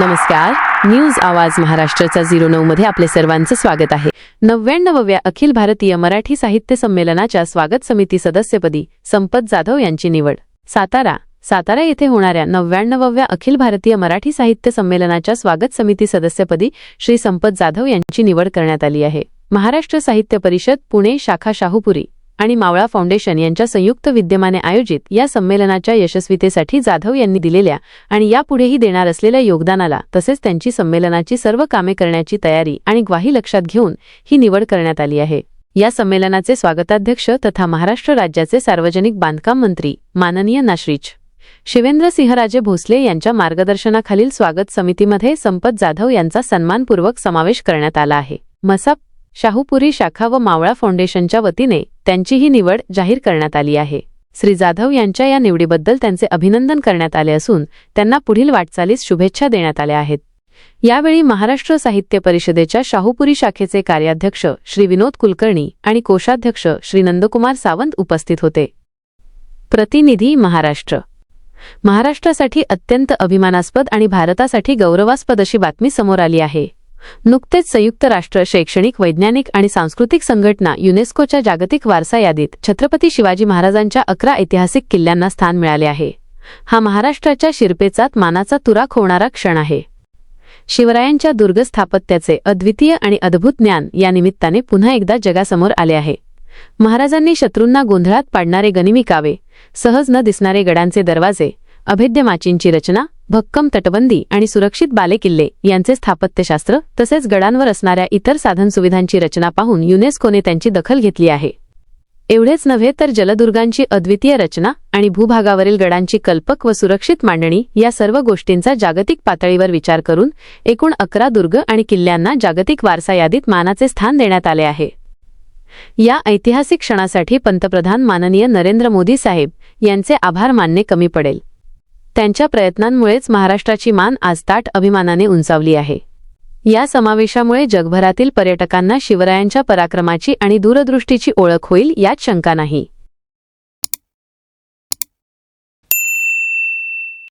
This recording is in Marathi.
नमस्कार. न्यूज आवाज महाराष्ट्राचा झिरो नऊ मध्ये आपले सर्वांचं स्वागत आहे. नव्याण्णवव्या अखिल भारतीय मराठी साहित्य संमेलनाच्या स्वागत समिती सदस्यपदी संपत जाधव यांची निवड. सातारा. सातारा येथे होणाऱ्या नव्याण्णवव्या अखिल भारतीय मराठी साहित्य संमेलनाच्या स्वागत समिती सदस्यपदी श्री संपत जाधव यांची निवड करण्यात आली आहे. महाराष्ट्र साहित्य परिषद पुणे शाखा शाहूपुरी. आणि मावळा फाउंडेशन यांच्या संयुक्त विद्यमाने आयोजित या संमेलनाच्या यशस्वीतेसाठी जाधव यांनी दिलेल्या आणि यापुढेही देणार असलेल्या योगदानाला तसेच त्यांची संमेलनाची सर्व कामे करण्याची तयारी आणि ग्वाही लक्षात घेऊन ही निवड करण्यात आली आहे. या संमेलनाचे स्वागताध्यक्ष तथा महाराष्ट्र राज्याचे सार्वजनिक बांधकाम मंत्री माननीय नाश्रीच शिवेंद्रसिंहराजे भोसले यांच्या मार्गदर्शनाखालील स्वागत समितीमध्ये संपत जाधव यांचा सन्मानपूर्वक समावेश करण्यात आला आहे. मसाप शाहूपुरी शाखा व मावळा फाउंडेशनच्या वतीने त्यांचीही निवड जाहीर करण्यात आली आहे. श्री जाधव यांच्या या निवडीबद्दल त्यांचे अभिनंदन करण्यात आले असून त्यांना पुढील वाटचालीस शुभेच्छा देण्यात आल्या आहेत. यावेळी महाराष्ट्र साहित्य परिषदेच्या शाहूपुरी शाखेचे कार्याध्यक्ष श्री विनोद कुलकर्णी आणि कोषाध्यक्ष श्री नंदकुमार सावंत उपस्थित होते. प्रतिनिधी महाराष्ट्र. महाराष्ट्रासाठी अत्यंत अभिमानास्पद आणि भारतासाठी गौरवास्पद अशी बातमी समोर आली आहे. नुकतेच संयुक्त राष्ट्र शैक्षणिक वैज्ञानिक आणि सांस्कृतिक संघटना युनेस्कोच्या जागतिक वारसा यादीत छत्रपती शिवाजी महाराजांच्या अकरा ऐतिहासिक किल्ल्यांना स्थान मिळाले आहे. हा महाराष्ट्राच्या शिरपेचात मानाचा तुराख होणारा क्षण आहे. शिवरायांच्या दुर्ग स्थापत्याचे अद्वितीय आणि अद्भुत ज्ञान या निमित्ताने पुन्हा एकदा जगासमोर आले आहे. महाराजांनी शत्रूंना गोंधळात पाडणारे गनिमी कावे सहज न दिसणारे गडांचे दरवाजे अभेद्य माचींची रचना भक्कम तटबंदी आणि सुरक्षित बालेकिल्ले यांचे स्थापत्यशास्त्र तसेच गडांवर असणाऱ्या इतर साधनसुविधांची रचना पाहून युनेस्कोने त्यांची दखल घेतली आहे. एवढेच नव्हे तर जलदुर्गांची अद्वितीय रचना आणि भूभागावरील गडांची कल्पक व सुरक्षित मांडणी या सर्व गोष्टींचा जागतिक पातळीवर विचार करून एकूण अकरा दुर्ग आणि किल्ल्यांना जागतिक वारसा यादीत मानाचे स्थान देण्यात आले आहे. या ऐतिहासिक क्षणासाठी पंतप्रधान माननीय नरेंद्र मोदी साहेब यांचे आभार मानणे कमी पडेल. त्यांच्या प्रयत्नांमुळेच महाराष्ट्राची मान आज ताट अभिमानाने उंचावली आहे. या समावेशामुळे जगभरातील पर्यटकांना शिवरायांच्या पराक्रमाची आणि दूरदृष्टीची ओळख होईल यात शंका नाही.